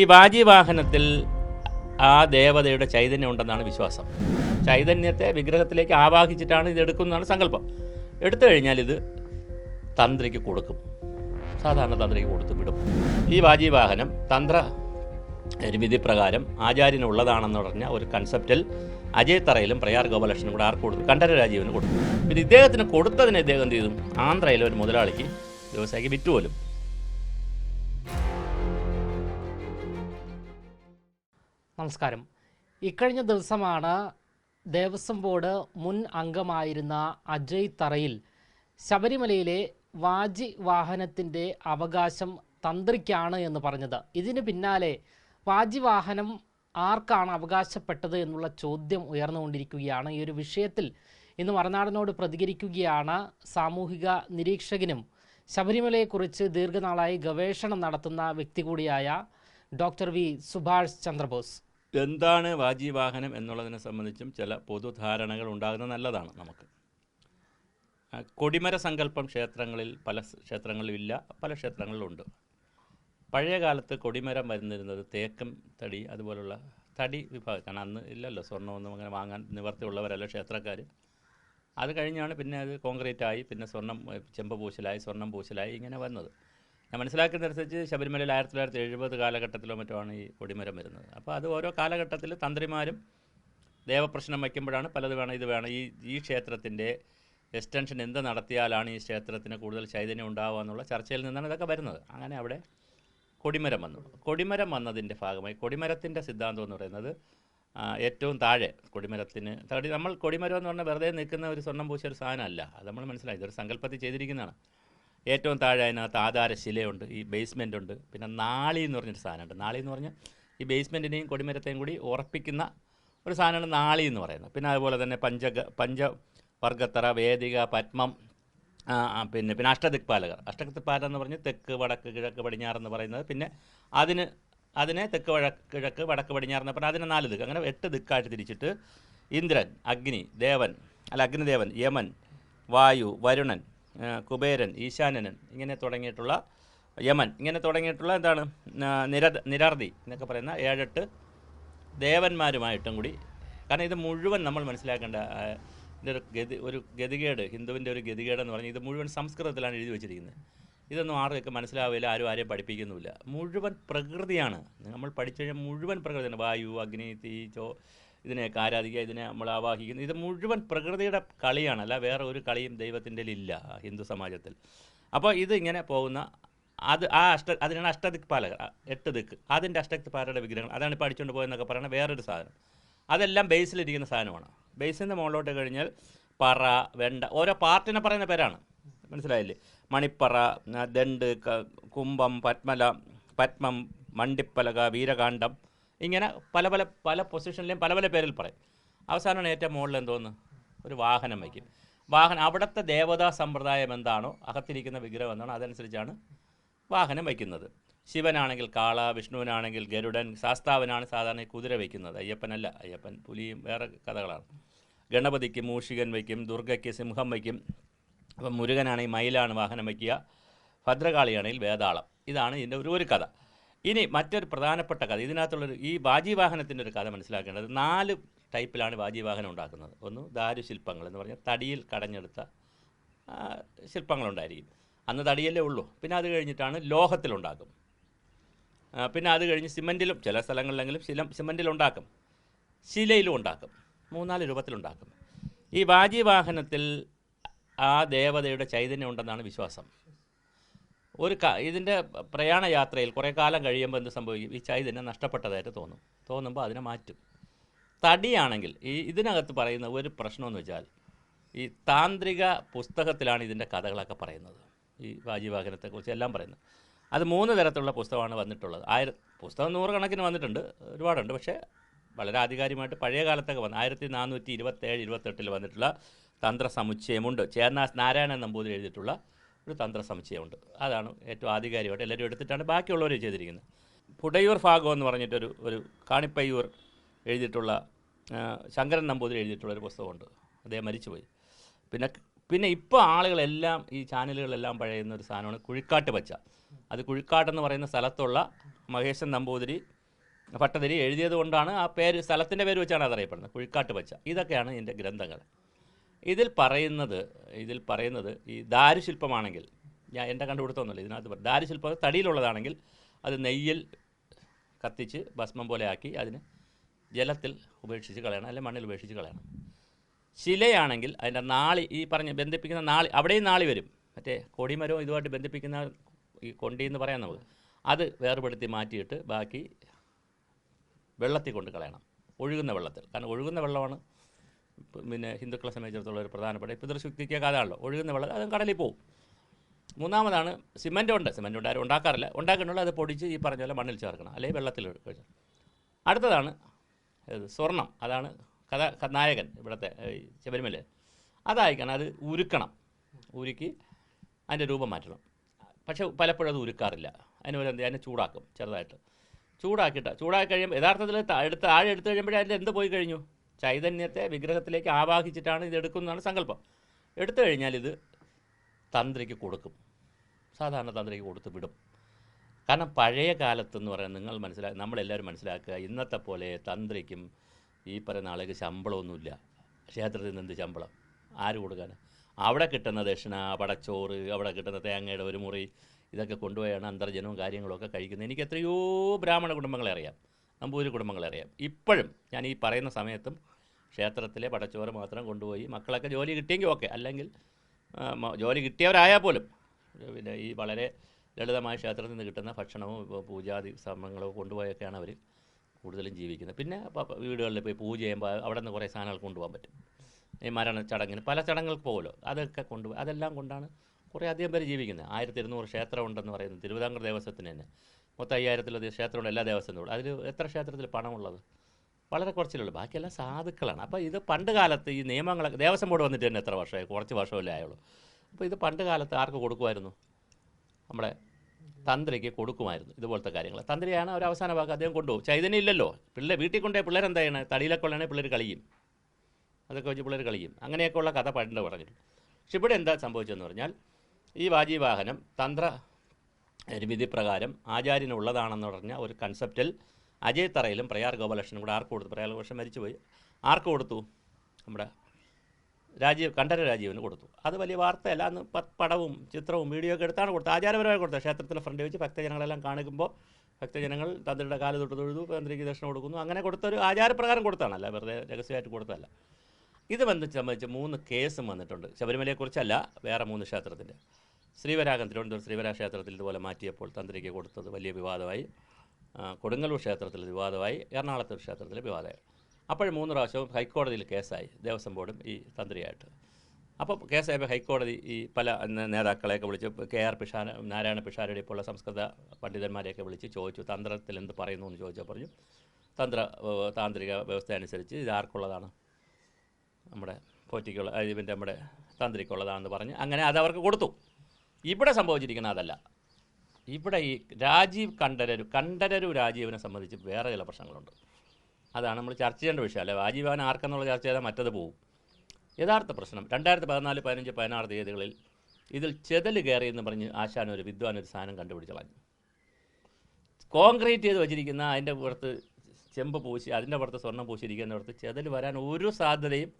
ഈ വാജിവാഹനത്തിൽ ആ ദേവതയുടെ ചൈതന്യം ഉണ്ടെന്നാണ് വിശ്വാസം. ചൈതന്യത്തെ വിഗ്രഹത്തിലേക്ക് ആവാഹിച്ചിട്ടാണ് ഇത് എടുക്കുന്നതാണ് സങ്കല്പം. എടുത്തു കഴിഞ്ഞാൽ ഇത് തന്ത്രിക്ക് കൊടുക്കും. സാധാരണ തന്ത്രിക്ക് കൊടുത്ത് വിടും. ഈ വാജിവാഹനം തന്ത്ര വിധി പ്രകാരം ആചാര്യനുള്ളതാണെന്ന് പറഞ്ഞ ഒരു കൺസെപ്റ്റിൽ അജയ് തറയിലും പ്രയാർ ഗോപാലകൃഷ്ണനും കൂടെ ആർക്ക് കൊടുത്തു കണ്ഠര രാജീവിന് കൊടുത്തു പിന്നെ ഇദ്ദേഹത്തിന് കൊടുത്തതിന് ഇദ്ദേഹം എന്ത് ചെയ്തു? ആന്ധ്രയിലെ ഒരു മുതലാളിക്ക് വ്യവസായിക്ക് വിറ്റുപോലും. നമസ്കാരം. ഇക്കഴിഞ്ഞ ദിവസമാണ് ദേവസ്വം ബോർഡ് മുൻ അംഗമായിരുന്ന അജയ് തറയിൽ ശബരിമലയിലെ വാജി വാഹനത്തിന്റെ അവകാശം തന്ത്രിക്കാണ് എന്ന് പറഞ്ഞത്. ഇതിന് പിന്നാലെ വാജി വാഹനം ആർക്കാണ് അവകാശപ്പെട്ടത് എന്നുള്ള ചോദ്യം ഉയർന്നുകൊണ്ടിരിക്കുകയാണ്. ഈ ഒരു വിഷയത്തിൽ ഇന്ന് മറുനാടനോട് പ്രതികരിക്കുകയാണ് സാമൂഹിക നിരീക്ഷകനും ശബരിമലയെക്കുറിച്ച് ദീർഘനാളായി ഗവേഷണം നടത്തുന്ന വ്യക്തി കൂടിയായ ഡോക്ടർ വി സുഭാഷ് ചന്ദ്രബോസ്. എന്താണ് വാജിവാഹനം എന്നുള്ളതിനെ സംബന്ധിച്ചും ചില പൊതുധാരണകൾ ഉണ്ടാകുന്നത് നല്ലതാണ് നമുക്ക്. കൊടിമര സങ്കല്പം ക്ഷേത്രങ്ങളിൽ പല ക്ഷേത്രങ്ങളിലും ഇല്ല പല ക്ഷേത്രങ്ങളിലുണ്ട് പഴയ കാലത്ത് കൊടിമരം വരുന്നിരുന്നത് തേക്കും തടി അതുപോലുള്ള തടി വിഭാഗത്താണ് അന്ന് ഇല്ലല്ലോ സ്വർണമൊന്നും അങ്ങനെ വാങ്ങാൻ നിവർത്തിയുള്ളവരല്ല ക്ഷേത്രക്കാർ അത് കഴിഞ്ഞാണ് പിന്നെ അത് കോൺക്രീറ്റായി പിന്നെ സ്വർണം ചെമ്പ് പൂശലായി സ്വർണം പൂശലായി ഇങ്ങനെ വന്നത്. ഞാൻ മനസ്സിലാക്കുന്നതനുസരിച്ച് ശബരിമലയിൽ ആയിരത്തി തൊള്ളായിരത്തി എഴുപത് കാലഘട്ടത്തിലോ മറ്റോ ആണ് ഈ കൊടിമരം വരുന്നത്. അപ്പോൾ അത് ഓരോ കാലഘട്ടത്തിൽ തന്ത്രിമാരും ദേവപ്രശ്നം വയ്ക്കുമ്പോഴാണ് പലത് വേണം ഇത് വേണം. ഈ ഈ ക്ഷേത്രത്തിന്റെ എക്സ്റ്റൻഷൻ എന്ത് നടത്തിയാലാണ് ഈ ക്ഷേത്രത്തിന് കൂടുതൽ ചൈതന്യം ഉണ്ടാവുക എന്നുള്ള ചർച്ചയിൽ നിന്നാണ് ഇതൊക്കെ വരുന്നത്. അങ്ങനെ അവിടെ കൊടിമരം വന്നു. കൊടിമരം വന്നതിന്റെ ഭാഗമായി കൊടിമരത്തിന്റെ സിദ്ധാന്തം എന്ന് പറയുന്നത് ഏറ്റവും താഴെ കൊടിമരത്തിന് നമ്മൾ കൊടിമരം എന്ന് പറഞ്ഞാൽ വെറുതെ നിൽക്കുന്ന ഒരു സ്വർണം പൂശിയ ഒരു സാധനമല്ല. അത് നമ്മൾ മനസ്സിലായി. ഇതൊരു സങ്കല്പത്തിൽ ചെയ്തിരിക്കുന്നതാണ്. ഏറ്റവും താഴെ അതിനകത്ത് ആധാരശിലയുണ്ട് ഈ ബേസ്മെന്റ് ഉണ്ട് പിന്നെ നാളി എന്ന് പറഞ്ഞൊരു സാധനമുണ്ട്. നാളി എന്ന് പറഞ്ഞാൽ ഈ ബേസ്മെന്റിനെയും കൊടിമരത്തെയും കൂടി ഉറപ്പിക്കുന്ന ഒരു സാധനമാണ് നാളി എന്ന് പറയുന്നത്. പിന്നെ അതുപോലെ തന്നെ പഞ്ചക പഞ്ചവർഗത്തറ വേദിക പത്മം പിന്നെ പിന്നെ അഷ്ടദിക്പാലകർ. അഷ്ടദിക്പാലകർ എന്ന് പറഞ്ഞ് തെക്ക് വടക്ക് കിഴക്ക് പടിഞ്ഞാറ് എന്ന് പറയുന്നത്. പിന്നെ അതിന് അതിനെ തെക്ക് വഴക്ക് കിഴക്ക് വടക്ക് പടിഞ്ഞാറെന്ന് പറഞ്ഞാൽ അതിനെ നാല് ദിക്ക്. അങ്ങനെ എട്ട് ദിക്കായിട്ട് തിരിച്ചിട്ട് ഇന്ദ്രൻ അഗ്നി ദേവൻ അല്ല അഗ്നിദേവൻ യമൻ വായു വരുണൻ കുബേരൻ ഈശാനനൻ ഇങ്ങനെ തുടങ്ങിയിട്ടുള്ള യമൻ. ഇങ്ങനെ തുടങ്ങിയിട്ടുള്ള എന്താണ്? നിര നിരാർതി എന്നൊക്കെ പറയുന്ന ഏഴെട്ട് ദേവന്മാരുമായിട്ടും കൂടി. കാരണം ഇത് മുഴുവൻ നമ്മൾ മനസ്സിലാക്കേണ്ട ഇതിന്റെ ഒരു ഗതി ഒരു ഗതികേട് ഹിന്ദുവിന്റെ ഒരു ഗതികേടെന്ന് പറഞ്ഞാൽ ഇത് മുഴുവൻ സംസ്കൃതത്തിലാണ് എഴുതി വെച്ചിരിക്കുന്നത്. ഇതൊന്നും ആർക്കൊക്കെ മനസ്സിലാവില്ല ആരും ആരെയും പഠിപ്പിക്കുന്നുമില്ല. മുഴുവൻ പ്രകൃതിയാണ്. നമ്മൾ പഠിച്ചു കഴിഞ്ഞാൽ മുഴുവൻ പ്രകൃതിയാണ്. വായു അഗ്നി തീ ചോ ഇതിനെയൊക്കെ ആരാധിക്കുക ഇതിനെ നമ്മൾ ആവാഹിക്കുന്നു. ഇത് മുഴുവൻ പ്രകൃതിയുടെ കളിയാണ് അല്ല വേറെ ഒരു കളിയും ദൈവത്തിന്റെ ഇല്ല ഹിന്ദു സമാജത്തിൽ. അപ്പോൾ ഇത് ഇങ്ങനെ പോകുന്ന അത് ആ അഷ്ട അതിനാണ് അഷ്ടദിക്പാലകർ എട്ട് ദിക്ക്. അതിന്റെ അഷ്ടദിക്പാലയുടെ വിഗ്രഹങ്ങൾ അതാണ് ഇപ്പോൾ അടിച്ചുകൊണ്ട് പോയെന്നൊക്കെ പറയുന്നത് വേറൊരു സാധനം. അതെല്ലാം ബേസിലിരിക്കുന്ന സാധനമാണ്. ബേസിൽ നിന്ന് മുകളിലോട്ട് കഴിഞ്ഞാൽ പറ വെണ്ട ഓരോ പാർട്ടിനെ പറയുന്ന പേരാണ്. മനസ്സിലായില്ലേ? മണിപ്പറ ദണ്ട് കുംഭം പത്മല പത്മം മണ്ടിപ്പലക വീരകാന്ഡം ഇങ്ങനെ പല പല പല പൊസിഷനിലെയും പല പല പേരിൽ പറയും. അവസാനമാണ് ഏറ്റവും മുകളിൽ എന്തോന്ന്? ഒരു വാഹനം വയ്ക്കും. വാഹനം അവിടുത്തെ ദേവതാ സമ്പ്രദായം എന്താണോ അകത്തിരിക്കുന്ന വിഗ്രഹം എന്താണോ അതനുസരിച്ചാണ് വാഹനം വയ്ക്കുന്നത്. ശിവനാണെങ്കിൽ കാള വിഷ്ണുവിനാണെങ്കിൽ ഗരുഡൻ ശാസ്താവിനാണ് സാധാരണ കുതിര വയ്ക്കുന്നത്. അയ്യപ്പനല്ല അയ്യപ്പൻ പുലിയും വേറെ കഥകളാണ്. ഗണപതിക്ക് മൂഷികൻ വയ്ക്കും ദുർഗയ്ക്ക് സിംഹം വയ്ക്കും. അപ്പം മുരുകനാണെങ്കിൽ മയിലാണ് വാഹനം വയ്ക്കുക. ഭദ്രകാളിയാണെങ്കിൽ വേതാളം. ഇതാണ് ഇതിന്റെ ഒരു ഒരു കഥ. ഇനി മറ്റൊരു പ്രധാനപ്പെട്ട കഥ. ഇതിനകത്തുള്ളൊരു ഈ വാജിവാഹനത്തിന്റെ ഒരു കഥ മനസ്സിലാക്കേണ്ടത് നാല് ടൈപ്പിലാണ് വാജിവാഹനം ഉണ്ടാക്കുന്നത്. ഒന്ന് ദാരുശില്പങ്ങൾ എന്ന് പറഞ്ഞാൽ തടിയിൽ കടഞ്ഞെടുത്ത ശില്പങ്ങളുണ്ടായിരിക്കും. അന്ന് തടിയല്ലേ ഉള്ളൂ. പിന്നെ അത് കഴിഞ്ഞിട്ടാണ് ലോഹത്തിലുണ്ടാക്കും. പിന്നെ അത് കഴിഞ്ഞ് സിമന്റിലും ചില സ്ഥലങ്ങളിലെങ്കിലും ശില സിമന്റിലുണ്ടാക്കും. ശിലയിലും ഉണ്ടാക്കും. മൂന്നാൽ രൂപത്തിലുണ്ടാക്കും. ഈ വാജിവാഹനത്തിൽ ആ ദേവതയുടെ ചൈതന്യം ഉണ്ടെന്നാണ് വിശ്വാസം. ഒരു ഇതിന്റെ ഇതിന്റെ പ്രയാണയാത്രയിൽ കുറേ കാലം കഴിയുമ്പോൾ എന്ത് സംഭവിക്കും? ഈ ചൈതന്യം നഷ്ടപ്പെട്ടതായിട്ട് തോന്നും. തോന്നുമ്പോൾ അതിനെ മാറ്റും. തടിയാണെങ്കിൽ ഈ ഇതിനകത്ത് പറയുന്ന ഒരു പ്രശ്നമെന്ന് വെച്ചാൽ ഈ താന്ത്രിക പുസ്തകത്തിലാണ് ഇതിന്റെ കഥകളൊക്കെ പറയുന്നത്. ഈ വാജിവാഹനത്തെക്കുറിച്ച് എല്ലാം പറയുന്നത്. അത് മൂന്ന് തരത്തിലുള്ള പുസ്തകമാണ് വന്നിട്ടുള്ളത്. ആയിരം പുസ്തകം നൂറുകണക്കിന് വന്നിട്ടുണ്ട്. ഒരുപാടുണ്ട്. പക്ഷേ വളരെ ആധികാരികമായിട്ട് പഴയ കാലത്തൊക്കെ വന്നു ആയിരത്തി നാനൂറ്റി ഇരുപത്തേഴ് ഇരുപത്തെട്ടിൽ വന്നിട്ടുള്ള തന്ത്ര സമുച്ചയമുണ്ട് ചേർനാസ് നാരായണൻ നമ്പൂതിരി എഴുതിയിട്ടുള്ള ഒരു തന്ത്ര സമുച്ചയമുണ്ട് അതാണ് ഏറ്റവും ആധികാരികമായിട്ട് എല്ലാവരും എടുത്തിട്ടാണ് ബാക്കിയുള്ളവർ ചെയ്തിരിക്കുന്നത്. പുടയൂർ ഭാഗം എന്ന് പറഞ്ഞിട്ടൊരു ഒരു കാണിപ്പയ്യൂർ എഴുതിയിട്ടുള്ള ശങ്കരൻ നമ്പൂതിരി എഴുതിയിട്ടുള്ള ഒരു പുസ്തകമുണ്ട്. അദ്ദേഹം മരിച്ചുപോയി. പിന്നെ പിന്നെ ഇപ്പോൾ ആളുകളെല്ലാം ഈ ചാനലുകളെല്ലാം പഴയുന്ന ഒരു സാധനമാണ് കുഴിക്കാട്ട് പച്ച. അത് കുഴിക്കാട്ടെന്ന് പറയുന്ന സ്ഥലത്തുള്ള മഹേശൻ നമ്പൂതിരി ഭട്ടതിരി എഴുതിയത് കൊണ്ടാണ് ആ പേര് സ്ഥലത്തിന്റെ പേര് വെച്ചാണ് അതറിയപ്പെടുന്നത് കുഴിക്കാട്ട് പച്ച. ഇതൊക്കെയാണ് ഇതിന്റെ ഗ്രന്ഥങ്ങൾ. ഇതിൽ പറയുന്നത് ഇതിൽ പറയുന്നത് ഈ ദാരുശില്പമാണെങ്കിൽ ഞാൻ എന്റെ കണ്ടുപിടുത്തമൊന്നുമില്ല ഇതിനകത്ത് ദാരുശില്പം തടിയിലുള്ളതാണെങ്കിൽ അത് നെയ്യിൽ കത്തിച്ച് ഭസ്മം പോലെ ആക്കി അതിന് ജലത്തിൽ ഉപേക്ഷിച്ച് കളയണം അല്ലെങ്കിൽ മണ്ണിൽ ഉപേക്ഷിച്ച് കളയണം. ശിലയാണെങ്കിൽ അതിന്റെ നാളി ഈ പറഞ്ഞ് ബന്ധിപ്പിക്കുന്ന നാളി അവിടെയും നാളി വരും. മറ്റേ കൊടിമരവും ഇതുമായിട്ട് ബന്ധിപ്പിക്കുന്ന ഈ കൊണ്ടി എന്ന് പറയാം നമുക്ക് അത് വേർപെടുത്തി മാറ്റിയിട്ട് ബാക്കി വെള്ളത്തിൽ കൊണ്ട് കളയണം. ഒഴുകുന്ന വെള്ളത്തിൽ. കാരണം ഒഴുകുന്ന വെള്ളമാണ് പിന്നെ ഹിന്ദുക്കളെ സംബന്ധിച്ചിടത്തോളം ഒരു പ്രധാനപ്പെട്ട പിതൃശുദ്ധിക്കൊക്കെ അതാണല്ലോ ഒഴുകുന്ന വെള്ളം അത് കടലിൽ പോകും മൂന്നാമതാണ് സിമന്റ് ഉണ്ട് സിമന്റ് ഉണ്ട് ആരും ഉണ്ടാക്കാറില്ല. ഉണ്ടാക്കുന്നുള്ളൂ അത് പൊടിച്ച് ഈ പറഞ്ഞ പോലെ മണ്ണിൽ ചേർക്കണം അല്ലെങ്കിൽ വെള്ളത്തിൽ അടുത്തതാണ് സ്വർണം. അതാണ് കഥ കഥനായകൻ നായകൻ ഇവിടുത്തെ ശബരിമല അതായിക്കണം അത് ഉരുക്കണം. ഉരുക്കി അതിന്റെ രൂപം മാറ്റണം. പക്ഷേ പലപ്പോഴും അത് ഉരുക്കാറില്ല. അതിന് എന്ത് അതിനെ ചൂടാക്കും ചെറുതായിട്ട്. ചൂടാക്കിയിട്ട് ചൂടാക്കി കഴിയുമ്പോൾ യഥാർത്ഥത്തിൽ എടുത്ത് താഴെ എടുത്തു കഴിയുമ്പോഴേ അതിന്റെ എന്ത് പോയി കഴിഞ്ഞു? ചൈതന്യത്തെ വിഗ്രഹത്തിലേക്ക് ആവാഹിച്ചിട്ടാണ് ഇത് എടുക്കുന്നതാണ് സങ്കല്പം. എടുത്തു കഴിഞ്ഞാൽ ഇത് തന്ത്രിക്ക് കൊടുക്കും. സാധാരണ തന്ത്രിക്ക് കൊടുത്ത് വിടും. കാരണം പഴയ കാലത്തെന്ന് പറയാൻ നിങ്ങൾ മനസ്സിലാക്കി നമ്മളെല്ലാവരും മനസ്സിലാക്കുക ഇന്നത്തെ പോലെ തന്ത്രിക്കും ഈ പറയുന്ന ആളുകൾക്ക് ശമ്പളമൊന്നുമില്ല. ക്ഷേത്രത്തിൽ നിന്ന് എന്ത് ശമ്പളം? ആര് കൊടുക്കാൻ അവിടെ കിട്ടുന്ന ദക്ഷിണ പടച്ചോറ് അവിടെ കിട്ടുന്ന തേങ്ങയുടെ ഒരു മുറി ഇതൊക്കെ കൊണ്ടുപോയാണ് അന്തർജനവും കാര്യങ്ങളൊക്കെ കഴിക്കുന്നത്. എനിക്ക് എത്രയോ ബ്രാഹ്മണ കുടുംബങ്ങളെ അറിയാം. നമ്പൂരി കുടുംബങ്ങളെ അറിയാം. ഇപ്പോഴും ഞാൻ ഈ പറയുന്ന സമയത്തും ക്ഷേത്രത്തിലെ പടച്ചോറ് മാത്രം കൊണ്ടുപോയി മക്കളൊക്കെ ജോലി കിട്ടിയെങ്കിൽ ഓക്കെ. അല്ലെങ്കിൽ ജോലി കിട്ടിയവരായാൽ പോലും പിന്നെ ഈ വളരെ ലളിതമായ ക്ഷേത്രത്തിൽ നിന്ന് കിട്ടുന്ന ഭക്ഷണവും പൂജാതി സമയങ്ങളും കൊണ്ടുപോയൊക്കെയാണ് അവർ കൂടുതലും ജീവിക്കുന്നത്. പിന്നെ വീടുകളിൽ പോയി പൂജ ചെയ്യുമ്പോൾ അവിടെ നിന്ന് കുറേ സാധനങ്ങൾ കൊണ്ടുപോകാൻ പറ്റും. ഈ മരണ ചടങ്ങിന് പല ചടങ്ങുകൾക്ക് പോകുമല്ലോ അതൊക്കെ കൊണ്ടുപോയി അതെല്ലാം കൊണ്ടാണ് കുറേ അധികം പേര് ജീവിക്കുന്നത്. ആയിരത്തി ഇരുന്നൂറ് ക്ഷേത്രം ഉണ്ടെന്ന് പറയുന്നത് തിരുവിതാംകൂർ ദേവസ്വത്തിന് തന്നെ. മൊത്തം അയ്യായിരത്തിലധികം ക്ഷേത്രമുള്ള എല്ലാ ദേവസ്വങ്ങളും അതിൽ എത്ര ക്ഷേത്രത്തിൽ പണമുള്ളത്? വളരെ കുറച്ചിലുള്ളൂ. ബാക്കിയെല്ലാം സാധുക്കളാണ്. അപ്പോൾ ഇത് പണ്ട് കാലത്ത് ഈ നിയമങ്ങളൊക്കെ ദേവസ്വം ബോർഡ് വന്നിട്ട് തന്നെ എത്ര വർഷമായി? കുറച്ച് വർഷമല്ലേ ആയുള്ളൂ. അപ്പോൾ ഇത് പണ്ട് കാലത്ത് ആർക്ക് കൊടുക്കുമായിരുന്നു? നമ്മുടെ തന്ത്രിക്ക് കൊടുക്കുമായിരുന്നു ഇതുപോലത്തെ കാര്യങ്ങൾ തന്ത്രിയാണ് ഒരു അവസാന ഭാഗം അദ്ദേഹം കൊണ്ടുപോകും. ചൈതന്യം ഇല്ലല്ലോ. പിള്ളേർ വീട്ടിൽ കൊണ്ടുപോയി പിള്ളേർ എന്താ ചെയ്യണേ? തടിയിലൊക്കെ ഉള്ളതാണെങ്കിൽ പിള്ളേർ കളിയും. അതൊക്കെ വെച്ച് പിള്ളേർ കളിയും. അങ്ങനെയൊക്കെയുള്ള കഥ പണ്ട് പറഞ്ഞിട്ടുണ്ട്. പക്ഷെ ഇവിടെ എന്താ സംഭവിച്ചതെന്ന് പറഞ്ഞാൽ ഈ വാജീവാഹനം തന്ത്ര വിധി പ്രകാരം ആചാര്യനുള്ളതാണെന്ന് പറഞ്ഞ ഒരു കൺസെപ്റ്റിൽ അജയ് തറയിലും പ്രയാർ ഗോപാലകൃഷ്ണനും കൂടെ ആർക്ക് കൊടുത്തു? പ്രയാർ ഗോപാലകൃഷ്ണൻ മരിച്ചുപോയി. ആർക്ക് കൊടുത്തു? നമ്മുടെ രാജീവ് കണ്ഠര രാജീവിന് കൊടുത്തു. അത് വലിയ വാർത്തയല്ല. അന്ന് പടവും ചിത്രവും വീഡിയോ ഒക്കെ എടുത്താണ് കൊടുത്തത്. ആചാരപരമായി കൊടുത്തത്. ക്ഷേത്രത്തിലെ ഫ്രണ്ട് വെച്ച് ഭക്തജനങ്ങളെല്ലാം കാണിക്കുമ്പോൾ ഭക്തജനങ്ങൾ തന്ത്രിയുടെ കാൽ തൊട്ട് തൊഴുതു തന്ത്രിക്ക് ദക്ഷിണ കൊടുക്കുന്നു. അങ്ങനെ കൊടുത്തൊരു ആചാരപ്രകാരം കൊടുത്താണല്ല വെറുതെ രഹസ്യമായിട്ട് കൊടുത്തതല്ല. ഇത് ബന്ധിച്ച് സംബന്ധിച്ച് മൂന്ന് കേസും വന്നിട്ടുണ്ട്. ശബരിമലയെക്കുറിച്ചല്ല വേറെ മൂന്ന് ക്ഷേത്രത്തിന്റെ. ശ്രീവരാഗം തിരുവനന്തപുരം ശ്രീവരാ ക്ഷേത്രത്തിൽ ഇതുപോലെ മാറ്റിയപ്പോൾ തന്ത്രിക്ക് കൊടുത്തത് വലിയ വിവാദമായി. കൊടുങ്ങല്ലൂർ ക്ഷേത്രത്തിൽ വിവാദമായി. എറണാകുളത്തെ ക്ഷേത്രത്തിൽ വിവാദമായി. അപ്പോൾ മൂന്ന് പ്രാവശ്യവും ഹൈക്കോടതിയിൽ കേസായി ദേവസ്വം ബോർഡും ഈ തന്ത്രിയായിട്ട്. അപ്പോൾ കേസായപ്പോൾ ഹൈക്കോടതി ഈ പല നേതാക്കളെയൊക്കെ വിളിച്ച് കെ ആർ പിഷാൻ നാരായണ പിഷാരടി പോലുള്ള സംസ്കൃത പണ്ഡിതന്മാരെയൊക്കെ വിളിച്ച് ചോദിച്ചു തന്ത്രത്തിൽ എന്ത് പറയുന്നു എന്ന് ചോദിച്ചാൽ പറഞ്ഞു തന്ത്ര താന്ത്രിക വ്യവസ്ഥ അനുസരിച്ച് ഇത് ആർക്കുള്ളതാണ്? നമ്മുടെ പോറ്റിക്കുള്ള ഇതിന്റെ നമ്മുടെ തന്ത്രിക്കുള്ളതാണെന്ന് പറഞ്ഞ് അങ്ങനെ അത് അവർക്ക് കൊടുത്തു. ഇവിടെ സംഭവിച്ചിരിക്കുന്ന അതല്ല. ഇവിടെ ഈ രാജീവ് കണ്ഠരരു കണ്ഠരരു രാജീവിനെ സംബന്ധിച്ച് വേറെ ചില പ്രശ്നങ്ങളുണ്ട്. അതാണ് നമ്മൾ ചർച്ച ചെയ്യേണ്ട വിഷയം. അല്ലെ രാജീവൻ ആർക്കെന്നുള്ള ചർച്ച ചെയ്താൽ മറ്റത് പോകും യഥാർത്ഥ പ്രശ്നം രണ്ടായിരത്തി പതിനാല് പതിനഞ്ച് പതിനാറ് തീയതികളിൽ ഇതിൽ ചെതൽ എന്ന് പറഞ്ഞ് ആശാൻ ഒരു വിദ്വാൻ ഒരു സാധനം കണ്ടുപിടിച്ച് കളഞ്ഞു കോൺക്രീറ്റ് ചെയ്ത് വെച്ചിരിക്കുന്ന അതിന്റെ പുറത്ത് ചെമ്പ് പൂശി അതിന്റെ പുറത്ത് സ്വർണം പൂശിയിരിക്കുന്ന പുറത്ത് ചെതൽ വരാൻ ഒരു സാധ്യതയും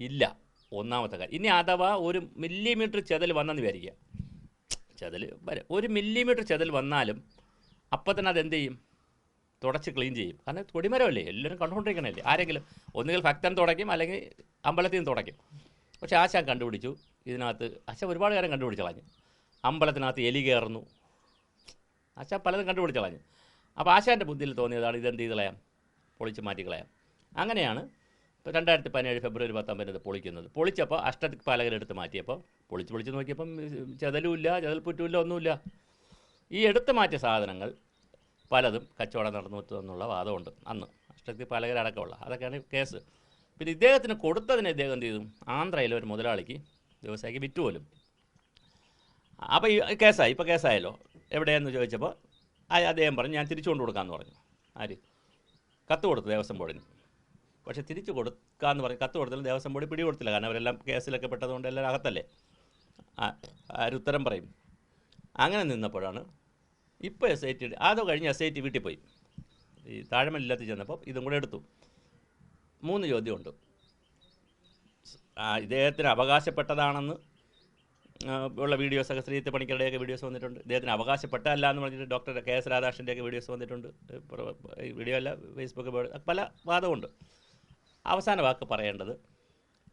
ഇല്ല. ഒന്നാമത്തെ കാര്യം. ഇനി അഥവാ ഒരു മില്ലിമീറ്റർ ചെതൽ വന്നെന്ന് വിചാരിക്കുക. ചെതൽ വരും. ഒരു മില്ലിമീറ്റർ ചതൽ വന്നാലും അപ്പം തന്നെ അതെന്ത് ചെയ്യും? തുടച്ച് ക്ലീൻ ചെയ്യും. കാരണം കൊടിമരമല്ലേ? എല്ലാവരും കണ്ടുകൊണ്ടിരിക്കണല്ലേ? ആരെങ്കിലും ഒന്നുകിൽ ഭക്തൻ തുടയ്ക്കും അല്ലെങ്കിൽ അമ്പലത്തിൽ നിന്ന് തുടയ്ക്കും. പക്ഷേ ആശാൻ കണ്ടുപിടിച്ചു. ഇതിനകത്ത് ആശാൻ ഒരുപാട് കാര്യം കണ്ടുപിടിച്ച് കളഞ്ഞു. അമ്പലത്തിനകത്ത് എലി കയറുന്നു. ആശാൻ പലതും കണ്ടുപിടിച്ച് കളഞ്ഞു. അപ്പോൾ ആശാന്റെ ബുദ്ധിയിൽ തോന്നിയതാണ് ഇതെന്ത് ചെയ്ത് കളയാം? പൊളിച്ച് മാറ്റി കളയാം. അങ്ങനെയാണ് രണ്ടായിരത്തി പതിനേഴ് ഫെബ്രുവരി പത്തൊമ്പതിനത് പൊളിക്കുന്നത്. പൊളിച്ചപ്പോൾ അഷ്ടദിക് പാലകരെടുത്ത് മാറ്റിയപ്പോൾ പൊളിച്ച് പൊളിച്ച് നോക്കിയപ്പം ചെതലുമില്ല ചതൽപ്പുറ്റുമില്ല ഒന്നുമില്ല. ഈ എടുത്തു മാറ്റിയ സാധനങ്ങൾ പലതും കച്ചവടം നടന്നു എന്നുള്ള വാദമുണ്ട് അന്ന്. അഷ്ടദിക് പാലകരടക്കമുള്ള അതൊക്കെയാണ് കേസ്. പിന്നെ ഇദ്ദേഹത്തിന് കൊടുത്തതിനെ ഇദ്ദേഹം എന്ത് ചെയ്തു? ആന്ധ്രയിലെ ഒരു മുതലാളിക്ക് വ്യവസായിക്ക് വിറ്റുപോലും അപ്പോൾ ഈ കേസായി ഇപ്പോൾ കേസായല്ലോ. എവിടെയെന്ന് ചോദിച്ചപ്പോൾ അദ്ദേഹം പറഞ്ഞു ഞാൻ തിരിച്ചു കൊണ്ട് കൊടുക്കാമെന്ന് പറഞ്ഞു. ആര്? കത്ത് കൊടുത്തു ദേവസ്വം ബോർഡിന്. പക്ഷേ തിരിച്ചു കൊടുക്കാമെന്ന് പറഞ്ഞ് കത്ത് കൊടുത്തില്ല ദേവസ്വം ബോർഡ് പിടി കൊടുത്തില്ല കാരണം അവരെല്ലാം കേസിലൊക്കെ പെട്ടതുകൊണ്ട് എല്ലാവരും അകത്തല്ലേ? ആരുത്തരം പറയും? അങ്ങനെ നിന്നപ്പോഴാണ് ഇപ്പോൾ എസ് ഐ ടി അത് കഴിഞ്ഞ് എസ് ഐ ടി വീട്ടിൽ പോയി. ഈ താഴ്മലില്ലാത്ത ചെന്നപ്പോൾ ഇതും കൂടെ എടുത്തു. മൂന്ന് ചോദ്യമുണ്ട്. ഇദ്ദേഹത്തിന് അവകാശപ്പെട്ടതാണെന്ന് ഉള്ള വീഡിയോസൊക്കെ ശ്രീത്ത് പണിക്കരുടെയൊക്കെ വീഡിയോസ് വന്നിട്ടുണ്ട്. ഇദ്ദേഹത്തിന് അവകാശപ്പെട്ടതല്ല എന്ന് പറഞ്ഞിട്ട് ഡോക്ടർ കെ എസ് രാധാകൃഷ്ണന്റെയൊക്കെ വീഡിയോസ് വന്നിട്ടുണ്ട്. വീഡിയോ അല്ല ഫേസ്ബുക്ക് പല വാദമുണ്ട് അവസാന വാക്ക് പറയേണ്ടത്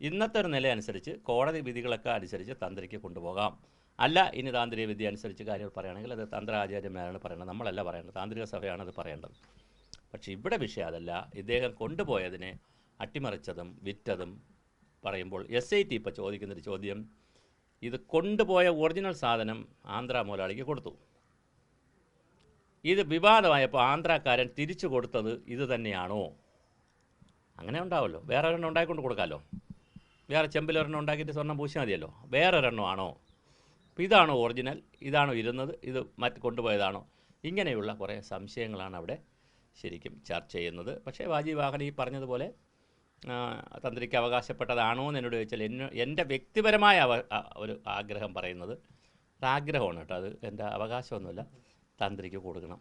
ഇന്നത്തെ ഒരു നില അനുസരിച്ച് കോടതി വിധികളൊക്കെ അനുസരിച്ച് തന്ത്രിക്ക് കൊണ്ടുപോകാം. അല്ല ഇനി താന്ത്രിക വിദ്യ അനുസരിച്ച് കാര്യങ്ങൾ പറയുകയാണെങ്കിൽ അത് തന്ത്ര ആചാര്യന്മാരാണ് പറയുന്നത് നമ്മളല്ല പറയേണ്ടത്. താന്ത്രിക സഭയാണ് അത് പറയേണ്ടത്. പക്ഷേ ഇവിടെ വിഷയം അതല്ല. ഇദ്ദേഹം കൊണ്ടുപോയതിനെ അട്ടിമറിച്ചതും വിറ്റതും പറയുമ്പോൾ എസ് ഐ ടി ഇപ്പോൾ ചോദിക്കുന്നൊരു ചോദ്യം. ഇത് കൊണ്ടുപോയ ഒറിജിനൽ സാധനം ആന്ധ്ര മുതലാളിക്ക് കൊടുത്തു. ഇത് വിവാദമായപ്പോൾ ആന്ധ്രാക്കാരൻ തിരിച്ചു കൊടുത്തത് ഇത് തന്നെയാണോ? അങ്ങനെ ഉണ്ടാവുമല്ലോ. വേറെ ഒരെണ്ണം ഉണ്ടാക്കിക്കൊണ്ട് കൊടുക്കാമല്ലോ. വേറെ ചെമ്പിൽ ഒരെണ്ണം ഉണ്ടാക്കിയിട്ട് സ്വർണം പൂശിയാൽ മതിയല്ലോ. വേറെ ഒരെണ്ണം ആണോ? അപ്പോൾ ഇതാണോ ഒറിജിനൽ ഇതാണോ ഇരുന്നത്? ഇത് മറ്റ് കൊണ്ടുപോയതാണോ? ഇങ്ങനെയുള്ള കുറേ സംശയങ്ങളാണ് അവിടെ ശരിക്കും ചർച്ച ചെയ്യുന്നത്. പക്ഷേ വാജി വാഹൻ ഈ പറഞ്ഞതുപോലെ തന്ത്രിക്ക് അവകാശപ്പെട്ടതാണോ എന്ന് എന്നോട് ചോദിച്ചാൽ എന്നെ എന്റെ വ്യക്തിപരമായ ഒരു ആഗ്രഹം പറയുന്നത് ആഗ്രഹമാണ് കേട്ടോ. അത് എന്റെ അവകാശമൊന്നുമില്ല. തന്ത്രിക്ക് കൊടുക്കണം.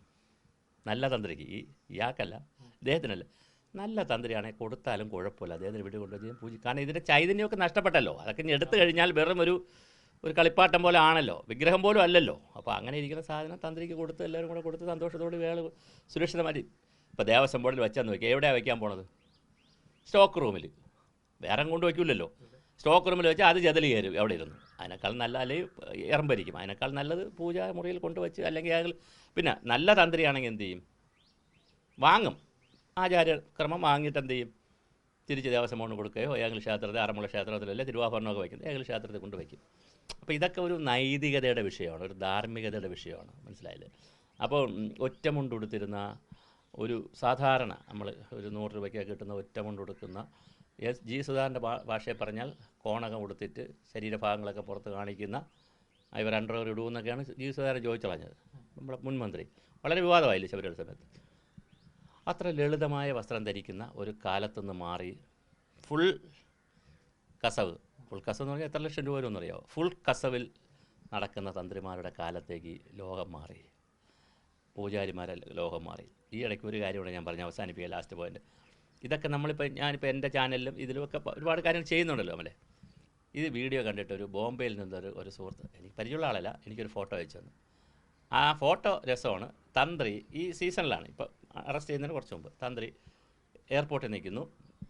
നല്ല തന്ത്രിക്ക്. ഈ ഇയാൾക്കല്ല. ഇദ്ദേഹത്തിനല്ല. നല്ല തന്ത്രിയാണെങ്കിൽ കൊടുത്താലും കുഴപ്പമില്ല. അദ്ദേഹത്തിന് വീട്ടിൽ കൊണ്ടുപോയി പൂജ കാരണം ഇതിന്റെ ചൈതന്യമൊക്കെ നഷ്ടപ്പെട്ടല്ലോ. അതൊക്കെ ഇനി എടുത്തു കഴിഞ്ഞാൽ വെറും ഒരു ഒരു കളിപ്പാട്ടം പോലെ ആണല്ലോ. വിഗ്രഹം പോലും അല്ലല്ലോ. അപ്പോൾ അങ്ങനെ ഇരിക്കുന്ന സാധനം തന്ത്രിക്ക് കൊടുത്ത് എല്ലാവരും കൂടെ കൊടുത്ത് സന്തോഷത്തോടെ വേള സുരക്ഷിതമായി ഇപ്പോൾ ദേവസ്വം ബോർഡിൽ വെച്ചാന്ന് നോക്കി എവിടെയാണ് വയ്ക്കാൻ പോണത്? സ്റ്റോക്ക് റൂമിൽ. വേറെ കൊണ്ട് വയ്ക്കില്ലല്ലോ. സ്റ്റോക്ക് റൂമിൽ വെച്ചാൽ അത് ചെതലി കയറും എവിടെ ഇരുന്നു. അതിനേക്കാൾ നല്ല അല്ലെങ്കിൽ ഇറമ്പരിക്കും അതിനേക്കാൾ നല്ലത് പൂജാ മുറിയിൽ കൊണ്ടുവച്ച് അല്ലെങ്കിൽ അയാൾ പിന്നെ നല്ല തന്ത്രിയാണെങ്കിൽ എന്ത് ചെയ്യും? വാങ്ങും. ആചാര്യക്രമം വാങ്ങിയിട്ട് എന്ത് ചെയ്യും? തിരിച്ച് ദേവസ്വം കൊണ്ട് കൊടുക്കുകയോ ഏകൽ ക്ഷേത്രത്തിൽ ആറന്മുള ക്ഷേത്രത്തിലല്ലേ തിരുവാഭരണമൊക്കെ വയ്ക്കുന്നത് ഏകൽ ക്ഷേത്രത്തിൽ കൊണ്ട് വയ്ക്കും. അപ്പോൾ ഇതൊക്കെ ഒരു നൈതികതയുടെ വിഷയമാണ് ഒരു ധാർമ്മികതയുടെ വിഷയമാണ്. മനസ്സിലായില്ലേ? അപ്പോൾ ഒറ്റമുണ്ട് കൊടുത്തിരുന്ന ഒരു സാധാരണ നമ്മൾ ഒരു നൂറ് രൂപയ്ക്കൊക്കെ കിട്ടുന്ന ഒറ്റമുണ്ട് ഒറ്റമുണ്ടുടുക്കുന്ന എസ് ജി സുധാകരന്റെ ഭാഷയെ പറഞ്ഞാൽ കോണകം ഉടുത്തിട്ട് ശരീരഭാഗങ്ങളൊക്കെ പുറത്ത് കാണിക്കുന്ന ഇവർ അണ്ടർവർ ഇടുമെന്നൊക്കെയാണ് ജി ചോദിച്ചു കളഞ്ഞത് നമ്മുടെ മുൻമന്ത്രി. വളരെ വിവാദമായില്ലേ ശബരിമല സമയത്ത്? അത്ര ലളിതമായ വസ്ത്രം ധരിക്കുന്ന ഒരു കാലത്തുനിന്ന് മാറി ഫുൾ കസവ്. ഫുൾ കസവ് എന്ന് പറഞ്ഞാൽ എത്ര ലക്ഷം രൂപ വരും എന്നറിയാമോ ഫുൾ കസവിൽ നടക്കുന്ന തന്ത്രിമാരുടെ കാലത്തേക്ക് ലോകം മാറി. പൂജാരിമാരെ ലോകം മാറി. ഈ ഇടയ്ക്ക് ഒരു കാര്യമാണ് ഞാൻ പറഞ്ഞു അവസാനിപ്പിക്കുക ലാസ്റ്റ് പോയിന്റ് ഇതൊക്കെ നമ്മളിപ്പോൾ ഞാനിപ്പോൾ എന്റെ ചാനലിലും ഇതിലുമൊക്കെ ഒരുപാട് കാര്യങ്ങൾ ചെയ്യുന്നുണ്ടല്ലോ നമ്മളെ. ഇത് വീഡിയോ കണ്ടിട്ട് ഒരു ബോംബെയിൽ നിന്നൊരു ഒരു സുഹൃത്ത് എനിക്ക് പരിചയമുള്ള ആളല്ല എനിക്കൊരു ഫോട്ടോ അയച്ചു തന്നു. ആ ഫോട്ടോ രസമാണ്. തന്ത്രി ഈ സീസണിലാണ് ഇപ്പോൾ അറസ്റ്റ് ചെയ്യുന്നതിന് കുറച്ച് മുമ്പ്. തന്ത്രി എയർപോർട്ടിൽ നിൽക്കുന്നു.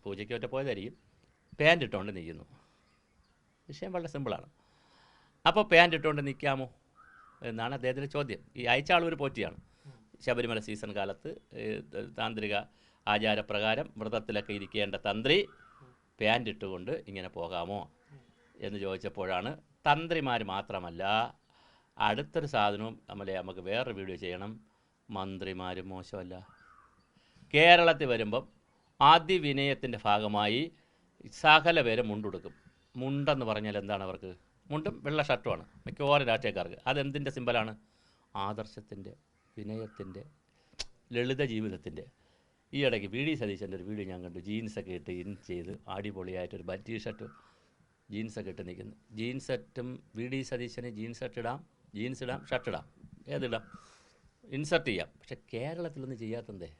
പൂജയ്ക്ക് ഒറ്റ പോയതായിരിക്കും പാന്റ് ഇട്ടുകൊണ്ട് നിൽക്കുന്നു. വിഷയം വളരെ സിമ്പിളാണ് അപ്പോൾ പാന്റ് ഇട്ടുകൊണ്ട് നിൽക്കാമോ എന്നാണ് അദ്ദേഹത്തിന്റെ ചോദ്യം. ഈ അയച്ച ആളൊരു പോറ്റിയാണ്. ശബരിമല സീസൺ കാലത്ത് താന്ത്രിക ആചാരപ്രകാരം വ്രതത്തിലൊക്കെ ഇരിക്കേണ്ട തന്ത്രി പാന്റ് ഇട്ടുകൊണ്ട് ഇങ്ങനെ പോകാമോ എന്ന് ചോദിച്ചപ്പോഴാണ് തന്ത്രിമാർ മാത്രമല്ല അടുത്തൊരു സാധനവും നമ്മളെ നമുക്ക് വേറൊരു വീഡിയോ ചെയ്യണം. മന്ത്രിമാരും മോശമല്ല. കേരളത്തിൽ വരുമ്പം ആദ്യ വിനയത്തിന്റെ ഭാഗമായി സകല പേരെ മുണ്ടുടുക്കും. മുണ്ടെന്ന് പറഞ്ഞാൽ എന്താണ് അവർക്ക്? മുണ്ടും വെള്ള ഷർട്ടുമാണ് മിക്കവാറും രാഷ്ട്രീയക്കാർക്ക്. അതെന്തിന്റെ സിമ്പലാണ്? ആദർശത്തിന്റെ വിനയത്തിന്റെ ലളിത ജീവിതത്തിന്റെ. ഈ ഇടയ്ക്ക് വി ഡി സതീശന്റെ ഒരു വീഡിയോ ഞാൻ കണ്ടു. ജീൻസൊക്കെ ഇട്ട് ഇൻ ചെയ്ത് അടിപൊളിയായിട്ടൊരു ബ ഷർട്ടും ജീൻസൊക്കെ ഇട്ട് നിൽക്കുന്നു. ജീൻസ് സെറ്റും വി ഡി സതീശന് ജീൻസ് ഷർട്ട് ഇടാം ജീൻസ് ഇടാം ഷർട്ട് ഇടാം. ഏതിടാം ഇൻസർട്ട് ചെയ്യാം. പക്ഷെ കേരളത്തിലൊന്നും ചെയ്യാത്തതേ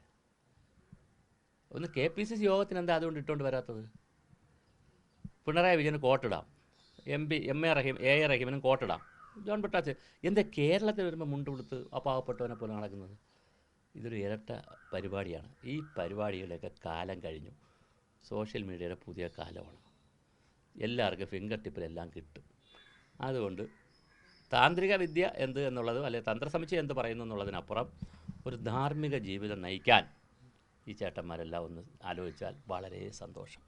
ഒന്ന് കെ പി സി സി യോഗത്തിന് എന്താ അതുകൊണ്ട് ഇട്ടുകൊണ്ട് വരാത്തത്? പിണറായി വിജയന് കോട്ടിടാം. M P M A Rahim A A റഹീമിനും കോട്ടിടാം. ജോൺ ബിട്ടാച്ച് എന്താ കേരളത്തിൽ വരുമ്പോൾ മുണ്ട് കൊടുത്ത് ആ പാവപ്പെട്ടവനെ പോലെ നടക്കുന്നത്? ഇതൊരു ഇരട്ട പരിപാടിയാണ്. ഈ പരിപാടികളുടെയൊക്കെ കാലം കഴിഞ്ഞു. സോഷ്യൽ മീഡിയയുടെ പുതിയ കാലമാണ്. എല്ലാവർക്കും ഫിംഗർ ടിപ്പിലെല്ലാം കിട്ടും. അതുകൊണ്ട് താന്ത്രിക വിദ്യ എന്ത് എന്നുള്ളതും അല്ലെങ്കിൽ തന്ത്രസമുച്ചയം എന്ത് പറയുന്നു എന്നുള്ളതിനപ്പുറം ഒരു ധാർമ്മിക ജീവിതം നയിക്കാൻ ഈ ചേട്ടന്മാരെല്ലാം ഒന്ന് ആലോചിച്ചാൽ വളരെ സന്തോഷം.